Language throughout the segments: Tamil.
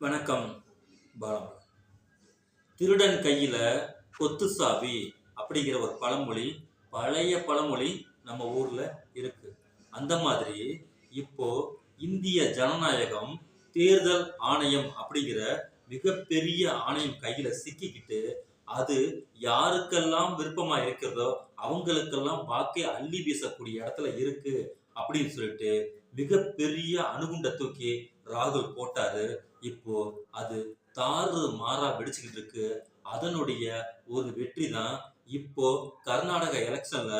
வணக்கம் பாலம் திருடன் கையில கொத்து சாவி அப்படிங்கிற ஒரு பழமொழி பழைய பழமொழி நம்ம ஊர்ல இருக்கு. அந்த மாதிரி இப்போ இந்திய ஜனநாயகம் தேர்தல் ஆணையம் அப்படிங்கிற மிகப்பெரிய ஆணையம் கையில சிக்கிக்கிட்டு அது யாருக்கெல்லாம் விருப்பமா இருக்கிறதோ அவங்களுக்கெல்லாம் வாக்கை அள்ளி வீசக்கூடிய இடத்துல இருக்கு அப்படின்னு சொல்லிட்டு மிகப்பெரிய அணுகுண்ட தூக்கி ராகுல் போட்டாரு. இப்போ அது தாறு மாறா வெடிச்சுக்கிட்டு இருக்கு. அதனுடைய ஒரு வெற்றி தான் இப்போ கர்நாடக எலெக்ஷன்ல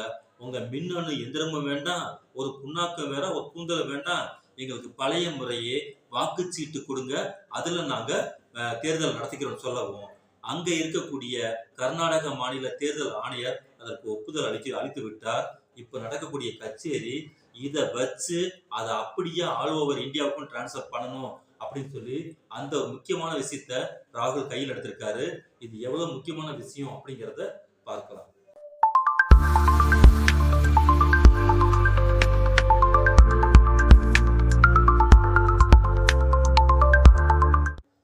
உங்க மின்னணு எந்திரமும் வேண்டாம் ஒரு புண்ணாக்கம் வேற ஒரு கூந்தல் வேண்டாம் எங்களுக்கு பழைய முறையே வாக்குச்சீட்டு கொடுங்க. அதுல நாங்க தேர்தல் நடத்திக்கிறோம் சொல்லவும். அங்க இருக்கக்கூடிய கர்நாடக மாநில தேர்தல் ஆணையர் அதற்கு ஒப்புதல் அளித்து அளித்து விட்டார். இப்ப நடக்கக்கூடிய கச்சேரி இதை வச்சு அதை அப்படியே ஆல் ஓவர் இந்தியாவுக்கும் டிரான்ஸ்ஃபர் பண்ணணும். அப்படின்னு சொல்லி அந்த முக்கியமான விஷயத்த ராகுல் கையில் எடுத்திருக்காரு. இது எவ்வளவு முக்கியமான விஷயம் அப்படிங்கிறத பார்க்கலாம்.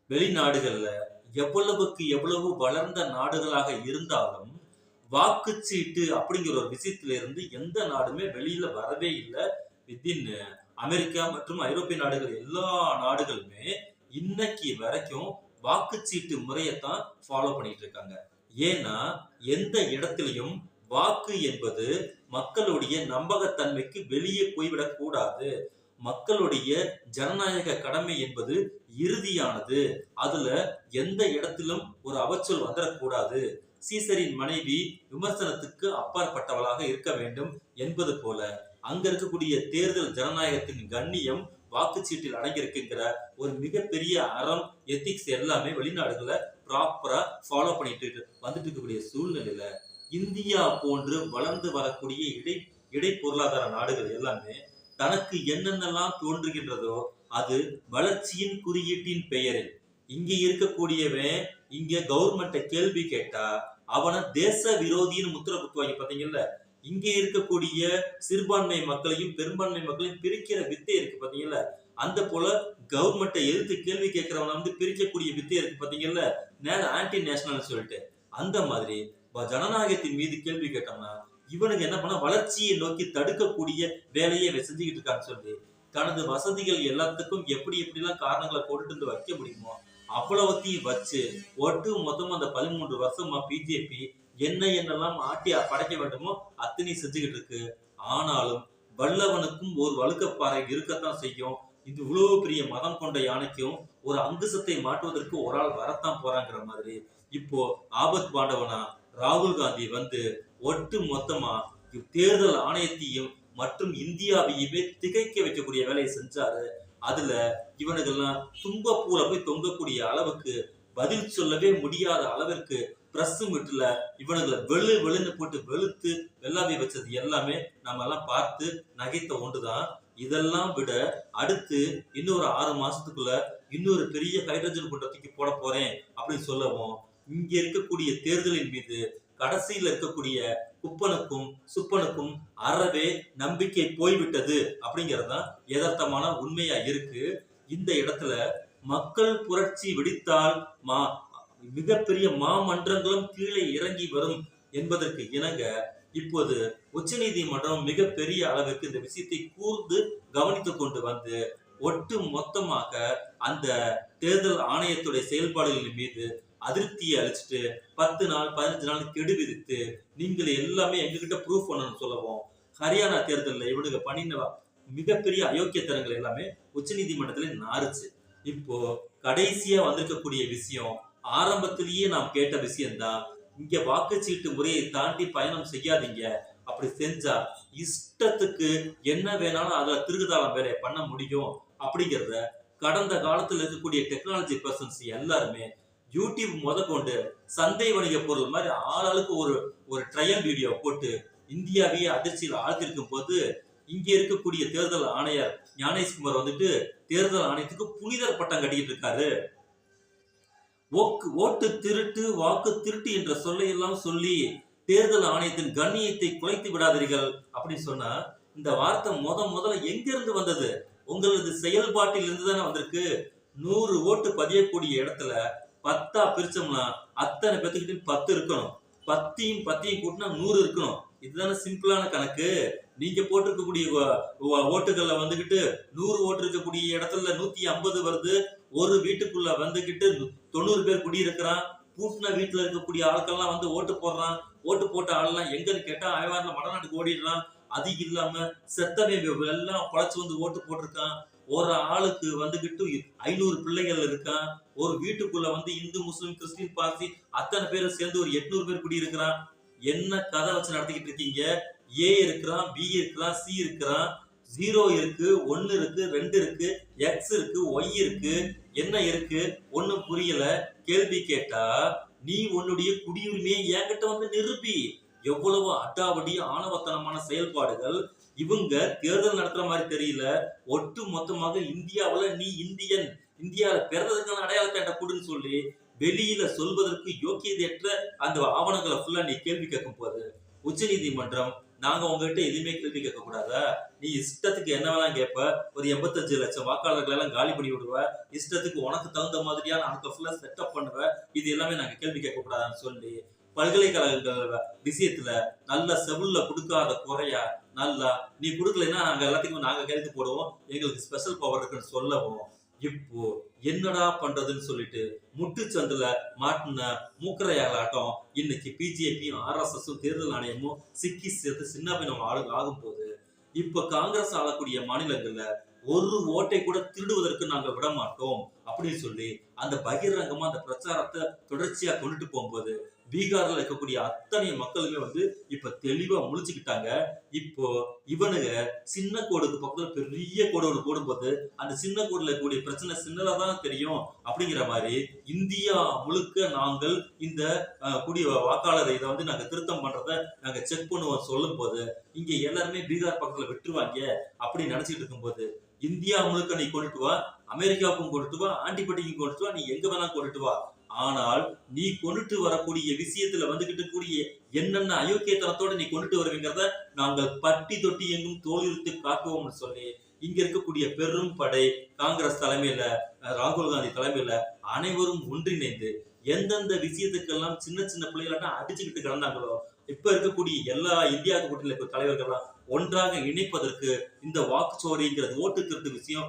வெளிநாடுகள்ல எவ்வளவுக்கு எவ்வளவு வளர்ந்த நாடுகளாக இருந்தாலும் வாக்குச்சீட்டு அப்படிங்கிற ஒரு விஷயத்துல இருந்து எந்த நாடுமே வெளியில வரவே இல்லை. வித்தின் அமெரிக்கா மற்றும் ஐரோப்பிய நாடுகள் எல்லா நாடுகளுமே இன்னைக்கு வரைக்கும் வாக்குச்சீட்டு முறையைத்தான் ஃபாலோ பண்ணிட்டு இருக்காங்க. ஏன்னா எந்த இடத்திலையும் வாக்கு என்பது மக்களுடைய நம்பகத்தன்மைக்கு வெளியே போய்விடக் கூடாது. மக்களுடைய ஜனநாயக கடமை என்பது இறுதியானது. அதுல எந்த இடத்திலும் ஒரு அவச்சொல் வந்துடக்கூடாது சீசரின் மனைவி விமர்சனத்துக்கு அப்பாற்பட்டவளாக இருக்க வேண்டும் என்பது போல. அங்க இருக்கக்கூடிய தேர்தல் ஜனநாயகத்தின் கண்ணியம் வாக்குச்சீட்டில் அடங்கியிருக்குங்கிற ஒரு மிகப்பெரிய அறம் எத்திக்ஸ் எல்லாமே வெளிநாடுகளை ப்ராப்பரா ஃபாலோ பண்ணிட்டு வந்துட்டு இருக்கக்கூடிய சூழ்நிலையில இந்தியா போன்று வளர்ந்து வரக்கூடிய இடை இடை பொருளாதார நாடுகள் எல்லாமே தனக்கு என்னென்னலாம் தோன்றுகின்றதோ அது வளர்ச்சியின் குறியீட்டின் பெயரில். இங்க இருக்கக்கூடியவன் இங்க கவர்மெண்ட்டை கேள்வி கேட்டா அவனை தேச விரோதின்னு முத்திர குத்துவாங்க பாத்தீங்கல்ல? இங்கே இருக்கக்கூடிய சிறுபான்மை மக்களையும் பெரும்பான்மை மக்களையும் பிரிக்கிற வித்தை இருக்கு பாத்தீங்கல்ல? அந்த போல கவர்மெண்ட்டை எதிர்த்து கேள்வி கேட்கறவன வந்து பிரிக்கக்கூடிய வித்தை இருக்கு பாத்தீங்கல்ல? நேர ஆன்டி நேஷனல் சொல்லிட்டு. அந்த மாதிரி ஜனநாயகத்தின் மீது கேள்வி கேட்டோம்னா இவனுக்கு என்ன பண்ண வளர்ச்சியை நோக்கி தடுக்கக்கூடிய வேலையை செஞ்சுக்கிட்டு இருக்கான்னு சொல்லி தனது வசதிகள் எல்லாத்துக்கும் எப்படி எப்படிலாம் காரணங்களை போட்டுட்டு வந்து வைக்க முடியுமோ அவ்வளவுத்தையும் வச்சு ஒட்டு மொத்தம் அந்த பதிமூன்று வருஷமா பிஜேபி என்ன என்னெல்லாம் ஆட்டி படைக்க வேண்டுமோ அத்தனை செஞ்சுக்கிட்டு இருக்கு. ஆனாலும் வல்லவனுக்கும் ஒரு வழுக்கப்பாறை இருக்கத்தான் செய்யும். இது இவ்வளவு பெரிய மதம் கொண்ட யானைக்கும் ஒரு அங்குசத்தை மாற்றுவதற்கு ஒரு ஆள் வரத்தான் போறாங்கிற மாதிரி. இப்போ ஆபத் பாண்டவனா ராகுல் காந்தி வந்து ஒட்டு மொத்தமா தேர்தல் ஆணையத்தையும் மற்றும் இந்தியாவையுமே திகைக்க வைக்கக்கூடிய வேலையை செஞ்சாரு. அதுல இவனுக்கெல்லாம் துன்பப்பூல போய் தொங்கக்கூடிய அளவுக்கு பதில் சொல்லவே முடியாத அளவிற்கு பிரஸ் விட்டுல இவனுங்களை வெளு வெளுன்னு போட்டு வெளுத்து வெள்ளாவி வச்சது எல்லாமே நம்ம எல்லாம் பார்த்து நகைத்த ஒன்றுதான். இதெல்லாம் விட அடுத்து இன்னொரு ஆறு மாசத்துக்குள்ள இன்னொரு பெரிய ஹைட்ரஜன் குண்டத்துக்கு போட போறேன் அப்படின்னு சொல்லவும் இங்க இருக்கக்கூடிய தேர்தலின் மீது கடைசியில் இருக்கக்கூடிய குப்பனுக்கும் சுப்பனுக்கும் அறவே நம்பிக்கை போய்விட்டது அப்படிங்கறதுதான் யதார்த்தமான உண்மையா இருக்கு. இந்த இடத்துல மக்கள் புரட்சி வெடித்தால் மா மிகப்பெரிய மாமன்றங்களும் கீழே இறங்கி வரும் என்பதற்கு இணங்க இப்போது உச்சநீதிமன்றம் மிகப்பெரிய அளவுக்கு இந்த விஷயத்தை கூர்ந்து கவனித்துக் கொண்டு வந்து ஒட்டு மொத்தமாக அந்த தேர்தல் ஆணையத்துடைய செயல்பாடுகளின் மீது அதிருப்தியை அழிச்சிட்டு பத்து நாள் பதினஞ்சு நாள் கெடு விதித்து நீங்கள் எல்லாமே எங்ககிட்ட ப்ரூஃப் பண்ணணும்னு சொல்லவும் ஹரியானா தேர்தலில் இவனுங்க பண்ணின மிகப்பெரிய அயோக்கியத்தனங்கள் எல்லாமே உச்சநீதிமன்றத்துல நாறுச்சு. இப்போ கடைசியா வந்திருக்கக்கூடிய விஷயம் ஆரம்பத்திலேயே நாம் கேட்ட விஷயம்தான் இங்க வாக்குச்சீட்டு முறையை தாண்டி பயணம் செய்யாதீங்க. அப்படி செஞ்சா இஷ்டத்துக்கு என்ன வேணாலும் அதுல திருகுதாளம் வேலையை பண்ண முடியும் அப்படிங்கிறத கடந்த காலத்துல இருக்கக்கூடிய டெக்னாலஜி பர்சன்ஸ் எல்லாருமே யூடியூப் முதற்கொண்டு சந்தை வணிக பொருள் மாதிரி ஆளாளுக்கு ஒரு ஒரு ட்ரையல் வீடியோ போட்டு இந்தியாவையே அதிர்ச்சியில் ஆழ்த்திருக்கும் போது இங்கே இருக்கக்கூடிய தேர்தல் ஆணையர் ஞானேஷ்குமார் வந்துட்டு தேர்தல் ஆணையத்துக்கு புனிதர் பட்டம் கட்டிக்கிட்டு இருக்காரு. ஓட்டு திருட்டு வாக்கு திருட்டு என்ற சொல்லையெல்லாம் சொல்லி தேர்தல் ஆணையத்தின் கண்ணியத்தை குலைத்து விடாதீர்கள். அப்படின்னு சொன்னா இந்த வார்த்தை முத முதல்ல எங்க இருந்து வந்தது? உங்களது செயல்பாட்டில் இருந்து தானே வந்திருக்கு. நூறு ஓட்டு பதியக்கூடிய இடத்துல பத்தா பிரிச்சோம்னா அத்தனை பேத்துக்கிட்டையும் பத்து இருக்கணும். பத்தையும் பத்தையும் கூட்டினா நூறு இருக்கணும். இதுதானே சிம்பிளான கணக்கு. நீங்க போட்டிருக்கக்கூடிய ஓட்டுகள்ல வந்துகிட்டு நூறு ஓட்டு இருக்கக்கூடிய இடத்துல நூத்தி ஐம்பது வருது. ஒரு வீட்டுக்குள்ள வந்துகிட்டு தொண்ணூறு பேர் குடியிருக்கிறான். பூட்டின வீட்டுல இருக்கக்கூடிய ஆட்கள்லாம் வந்து ஓட்டு போடுறான். ஓட்டு போட்ட ஆள்லாம் எங்கன்னு கேட்டா அயவாரில் வடநாட்டுக்கு ஓடிடுறான். அது இல்லாம செத்தவன் எல்லாம் பழச்சு வந்து ஓட்டு போட்டிருக்கான். ஒரு ஆளுக்கு வந்துகிட்டு ஐநூறு பிள்ளைகள் இருக்கான். ஒரு வீட்டுக்குள்ள வந்து இந்து முஸ்லிம் கிறிஸ்டின் பார்சி அத்தனை பேரும் சேர்ந்து ஒரு எட்நூறு பேர் குடியிருக்கிறான். என்ன கதை வச்சு நடத்திக்கிட்டு இருக்கீங்க? ஏ இருக்கிறான் பி இருக்கிறான் சி இருக்கிறான் ஜீரோ இருக்கு ஒன்னு இருக்கு ரெண்டு இருக்கு எக்ஸ் இருக்கு ஒய் இருக்கு. என்ன இருக்கு? ஒண்ணும் புரியல. கேள்வி கேட்டா நீ உன்னுடைய குடியுரிமையை என்கிட்ட வந்து நிரூபி. எவ்வளவு அட்டாவடி ஆணவத்தனமான செயல்பாடுகள். இவங்க தேர்தல் நடத்துற மாதிரி தெரியல. ஒட்டு மொத்தமாக இந்தியாவுல நீ இந்தியன். இந்தியாவில் பிறந்ததுக்கான அடையாளத்தை கொடுன்னு சொல்லி வெளியில சொல்வதற்கு யோக்கியதையற்ற அந்த ஆவணங்களை ஃபுல்லா நீ கேள்வி கேட்கும் போது உச்ச நீதிமன்றம் நாங்க உங்ககிட்ட எதுவுமே கேள்வி கேட்க கூடாதா நீ இஷ்டத்துக்கு என்ன வேணாம் கேட்ப. ஒரு எண்பத்தஞ்சு லட்சம் வாக்காளர்கள் எல்லாம் காலி பண்ணி விடுவ. இஷ்டத்துக்கு உனக்கு தகுந்த மாதிரியான ஆட்கள் ஃபுல்லா செட்டப் பண்ணுவ. இது எல்லாமே நாங்க கேள்வி கேட்க கூடாதான்னு சொல்லி பல்கலைக்கழகங்கள் விஷயத்துல நல்ல செவுல்ல கொடுக்காத குறையா நல்லா நீ கொடுக்கலைன்னா நாங்க எல்லாத்துக்கும் நாங்க கேள்வி போடுவோம். எங்களுக்கு ஸ்பெஷல் பவர் இருக்குன்னு சொல்லவும் இப்போ என்னடா பண்றதுன்னு சொல்லிட்டு முட்டுச்சந்துல மாட்டின மூக்கரையாளாட்டம் இன்னைக்கு பிஜேபியும் ஆர்எஸ்எஸும் தேர்தல் ஆணையமும் சிக்கி சேர்த்து சின்ன பின்னம் ஆளு ஆகும் போது இப்ப காங்கிரஸ் ஆளக்கூடிய மாநிலங்கள்ல ஒரு ஓட்டை கூட திருடுவதற்கு நாங்க விட மாட்டோம் அப்படின்னு சொல்லி அந்த பகிரங்கமா அந்த பிரச்சாரத்தை தொடர்ச்சியா கொண்டுட்டு போகும்போது பீகார்ல இருக்கக்கூடிய அத்தனை மக்களுமே வந்து இப்ப தெளிவா முழிச்சுக்கிட்டாங்க. இப்போ இவனுங்க சின்ன கோடுக்கு பக்கத்துல பெரிய கோடு ஒன்று போடும்போது அந்த சின்ன கோடுல இருக்கக்கூடிய பிரச்சனை சின்னதா தான் தெரியும் அப்படிங்கிற மாதிரி இந்தியா முழுக்க நாங்கள் இந்த கூடிய குடி வாக்காளர் இதை வந்து நாங்க திருத்தம் பண்றத நாங்க செக் பண்ணுவோம் சொல்லும் போது இங்க எல்லாருமே பீகார் பக்கத்துல விட்டுருவாங்க அப்படின்னு நினைச்சிட்டு இருக்கும்போது இந்தியா முழுக்க நீ கொண்டுட்டு வா அமெரிக்காவுக்கும் கொண்டுட்டு வா ஆண்டிபட்டிக்கும் கொண்டுட்டு வா நீ எங்க வேணா கொண்டுட்டு வா ஆனால் நீ கொண்டுட்டு வரக்கூடிய விஷயத்துல வந்துகிட்டு கூடிய என்னென்ன அயோக்கியத்தனத்தோட நீ கொண்டுட்டு வருவீங்கிறத நாங்கள் பட்டி தொட்டி எங்கும் தோலிருத்து காட்டுவோம்னு சொல்லி இங்க இருக்கக்கூடிய பெரும் படை காங்கிரஸ் தலைமையில ராகுல் காந்தி தலைமையில அனைவரும் ஒன்றிணைந்து எந்தெந்த விஷயத்துக்கெல்லாம் சின்ன சின்ன பிள்ளைகளாட்டம் அடிச்சுக்கிட்டு கிடந்தாங்களோ இப்ப இருக்கக்கூடிய எல்லா இந்தியா கூட்டணியில இருக்க தலைவர்கள்லாம் ஒன்றாக இணைப்பதற்கு இந்த வாக்குச்சோரிங்கிறது ஓட்டுக்கிறது விஷயம்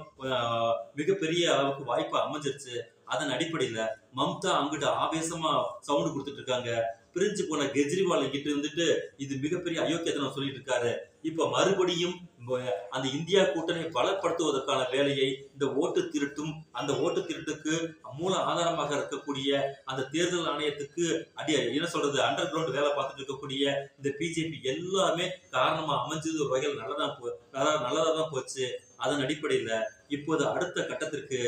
மிகப்பெரிய அளவுக்கு வாய்ப்பு அமைஞ்சிருச்சு. அதன் அடிப்படையில மம்தா அங்கிட்ட ஆவேசமா சவுண்ட் கொடுத்துட்டு இருக்காங்க பிரிஞ்சு போன கெஜ்ரிவால் கிட்ட இருந்துட்டு இது மிகப்பெரிய அயோக்கியத்தனம் சொல்லிட்டு இருக்காரு இப்ப மறுபடியும் அந்த இந்தியா கூட்டணி பலப்படுத்துவதற்கான வேலையை இந்த ஓட்டு திருட்டும் அந்த ஓட்டு திருட்டுக்கு மூல ஆதாரமாக இருக்கக்கூடிய அந்த தேர்தல் ஆணையத்துக்கு அடி என்ன சொல்றது அண்டர் கிரவுண்ட் வேலை பார்த்துட்டு இருக்கக்கூடிய இந்த பிஜேபி எல்லாமே காரணமா அமைஞ்சது ஒரு வகையில் நல்லதான் போ நல்லதா தான் போச்சு. அதன் அடிப்படையில இப்போது அடுத்த கட்டத்திற்கு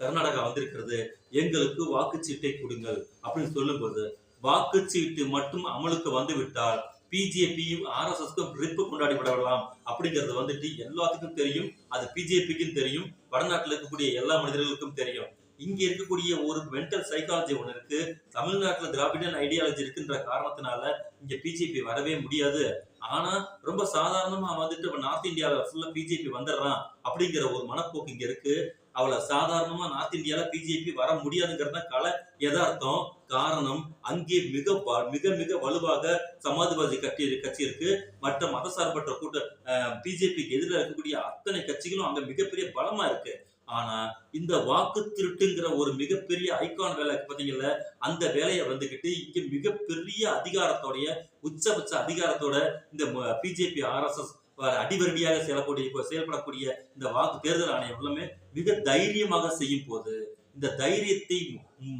கர்நாடகா வந்திருக்கிறது. எங்களுக்கு வாக்குச்சீட்டை கொடுங்கள் அப்படின்னு சொல்லும்போது வாக்குச்சீட்டு மட்டும் அமலுக்கு வந்து விட்டால் பிஜேபியும் ஆர்எஸ்எஸ்க்கும் ரிப்பு கொண்டாடி விடலாம் அப்படிங்கிறது வந்துட்டு எல்லாத்துக்கும் தெரியும். அது பிஜேபிக்கும் தெரியும். வடநாட்டில் இருக்கக்கூடிய எல்லா மனிதர்களுக்கும் தெரியும். இங்க இருக்கக்கூடிய ஒரு மென்டல் சைக்காலஜி ஒன்று இருக்கு. தமிழ்நாட்டுல திராவிடன் ஐடியாலஜி இருக்குன்ற காரணத்தினால இங்க பிஜேபி வரவே முடியாது. ஆனா ரொம்ப சாதாரணமா வந்துட்டு இப்ப நார்த் இந்தியாவில ஃபுல்லா பிஜேபி வந்துடுறான் அப்படிங்கிற ஒரு மனப்போக்கு இங்க இருக்கு. அவளை சாதாரணமா நார்த் இந்தியால பிஜேபி வர முடியாதுங்கிறத தான் கலை. காரணம் அங்கே மிக வ- மிக மிக வலுவாக சமாஜ்வாதி கட்சி கட்சி இருக்கு. மற்ற மதசார்பற்ற கூட்ட பிஜேபிக்கு எதிராக இருக்கக்கூடிய அத்தனை கட்சிகளும் அங்க மிகப்பெரிய பலமா இருக்கு. ஆனா இந்த வாக்கு திருட்டுங்கிற ஒரு மிகப்பெரிய ஐகான் வேலை பார்த்தீங்கல்ல அந்த வேலையை வந்துகிட்டு இங்க மிகப்பெரிய அதிகாரத்தோடைய உச்சபட்ச அதிகாரத்தோட இந்த பிஜேபி ஆர்எஸ்எஸ் அடிவரடியாக செயல்படக்கூடிய செயல்படக்கூடிய இந்த வாக்கு தேர்தல் ஆணையம் எல்லாமே மிக தைரியமாக செய்யும் போது இந்த தைரியத்தை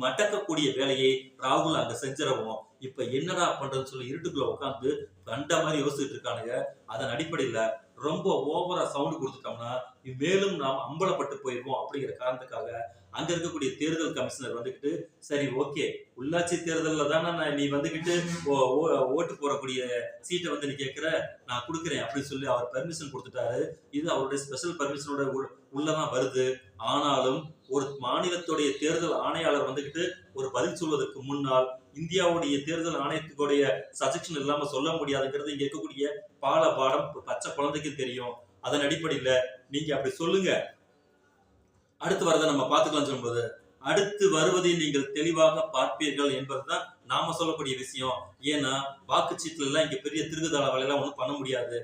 மடக்கக்கூடிய வேலையை ராகுல் அங்க செஞ்சிடவும் இப்ப என்னடா பண்றதுன்னு சொல்லி இருட்டுக்குள்ள உட்காந்து கண்ட மாதிரி யோசிச்சுட்டு இருக்கானுங்க. அதன் அடிப்படையில ரொம்ப ஓவரா சவுண்ட் கொடுத்துட்டோம்னா மேலும் நாம் அம்பலப்பட்டு போயிடுவோம் அப்படிங்கிற காரணத்துக்காக அங்க இருக்கக்கூடிய தேர்தல் கமிஷனர் வந்துகிட்டு சரி ஓகே உள்ளாட்சி தேர்தலில் தானே நான் நீ வந்துகிட்டு ஓ- ஓ- ஓட்டு போடக்கூடிய சீட்டை வந்து நீ கேட்கிற நான் கொடுக்குறேன் அப்படின்னு சொல்லி அவர் பெர்மிஷன் கொடுத்துட்டாரு. இது அவருடைய ஸ்பெஷல் பெர்மிஷனோட உள்ளதான் வருது. ஆனாலும் ஒரு மாநிலத்துடைய தேர்தல் ஆணையாளர் வந்துகிட்டு ஒரு பதில் சொல்வதற்கு முன்னால் இந்தியாவுடைய தேர்தல் ஆணையத்துக்குடைய சஜஷன் இல்லாம சொல்ல முடியாதுங்கிறது இங்க இருக்கக்கூடிய பால பாடம் பச்சை குழந்தைக்கு தெரியும். அதன் அடிப்படையில நீங்க அப்படி சொல்லுங்க. அடுத்து வரதை நம்ம பார்த்துக்கலாம் சொல்லும்போது அடுத்து வருவதை நீங்கள் தெளிவாக பார்ப்பீர்கள் என்பதுதான் நாம சொல்லக்கூடிய விஷயம். ஏன்னா வாக்குச்சீட்டுல எல்லாம் இங்க பெரிய திருகுதாள வேலையெல்லாம் ஒண்ணும் பண்ண முடியாது.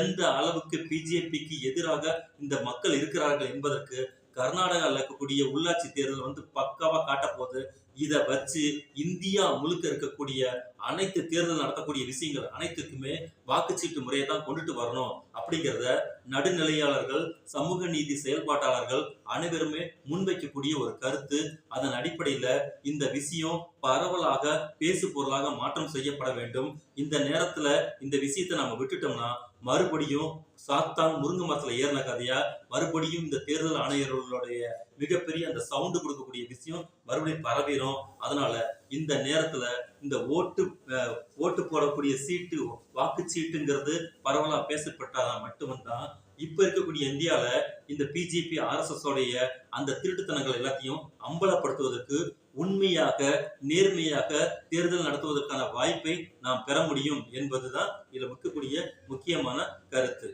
எந்த அளவுக்கு பிஜேபிக்கு எதிராக இந்த மக்கள் இருக்கிறார்கள் என்பதற்கு கர்நாடகாவில் இருக்கக்கூடிய உள்ளாட்சி தேர்தல் வந்து பக்காவாக காட்டப்போகுது. இதை வச்சு இந்தியா முழுக்க இருக்கக்கூடிய அனைத்து தேர்தல் நடத்தக்கூடிய விஷயங்கள் அனைத்துக்குமே வாக்குச்சீட்டு முறையை தான் கொண்டுட்டு வரணும். அப்படிங்கிறத நடுநிலையாளர்கள் சமூக நீதி செயல்பாட்டாளர்கள் அனைவருமே முன்வைக்கக்கூடிய ஒரு கருத்து. அதன் அடிப்படையில இந்த விஷயம் பரவலாக பேசு பொருளாக மாற்றம் செய்யப்பட வேண்டும். இந்த நேரத்துல இந்த விஷயத்தை நம்ம விட்டுட்டோம்னா மறுபடியும் சாத்தான் முருங்கை மரத்துல ஏறின கதையா? மறுபடியும் இந்த தேர்தல் ஆணையர்களுடைய மிகப்பெரிய அந்த சவுண்டு கொடுக்கக்கூடிய விஷயம் மறுபடியும் பரவிடும் அதனால இந்த நேரத்துல இந்த ஓட்டு ஓட்டு போடக்கூடிய சீட்டு வாக்கு சீட்டுங்கிறது பரவலா பேசப்பட்டாதான் மட்டும்தான். இப்ப இருக்கக்கூடிய இந்தியால இந்த பிஜேபி ஆர்எஸ்எஸ் உடைய அந்த திருட்டுத்தனங்கள் எல்லாத்தையும் அம்பலப்படுத்துவதற்கு உண்மையாக நேர்மையாக தேர்தல் நடத்துவதற்கான வாய்ப்பை நாம் பெற முடியும் என்பதுதான் இதில் இருக்கக்கூடிய முக்கியமான கருத்து.